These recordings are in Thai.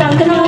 บ้านน้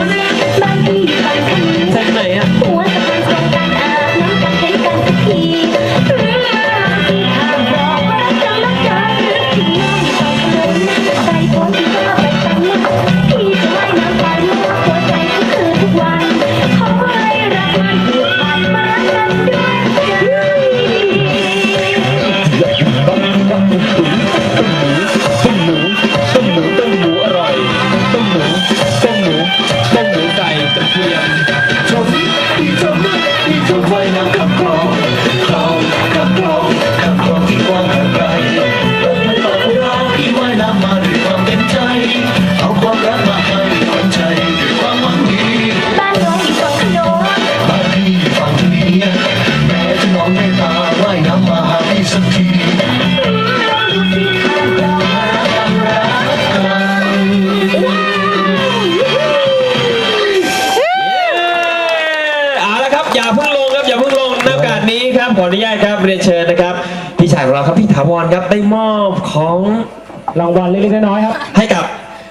ขออนุญาตครับเรียนเชิญนะครับ พี่ชายของเราครับพี่ถาวรครับได้มอบของรางวัลเล็กๆน้อยๆครับ ให้กับ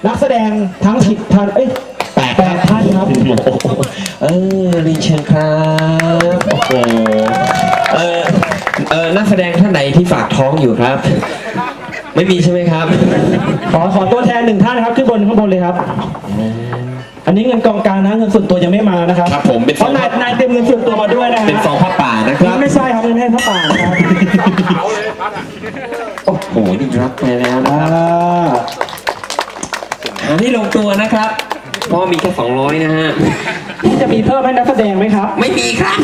นักแสดงทั้งสิบท่านเอ้ยแปดแปดท่านครับโอ้โหเออเรียนเชิญครับโอ้โหเออเออนักแสดงท่านไหนที่ฝากท้องอยู่ครับ ไม่มีใช่ไหมครับ ขอขอตัวแทนหนึ่งท่านครับขึ้นบนข้างบนเลยครับ อันนี้เงินกองกลางนะเงินส่วนตัวยังไม่มานะครับครับผมเป็นเพราะนายน นี่รับไปแล้วนะอ่าหาให้ลงตัวนะครับเพราะมีแค่200 นะฮะจะมีเพิ่มให้นักแสดงไหมครับ ไม่มีครับ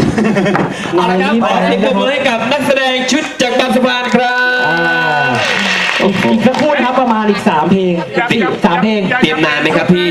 เอาละครับไม่มีขอเสียงปรบมือให้กับนักแสดงชุดจากบางสะพานครับอ่าโอ้โหอีกสักครู่นะครับประมาณอีกสามเพลงสี่สามเพลง เตรียมนานไหมครับพี่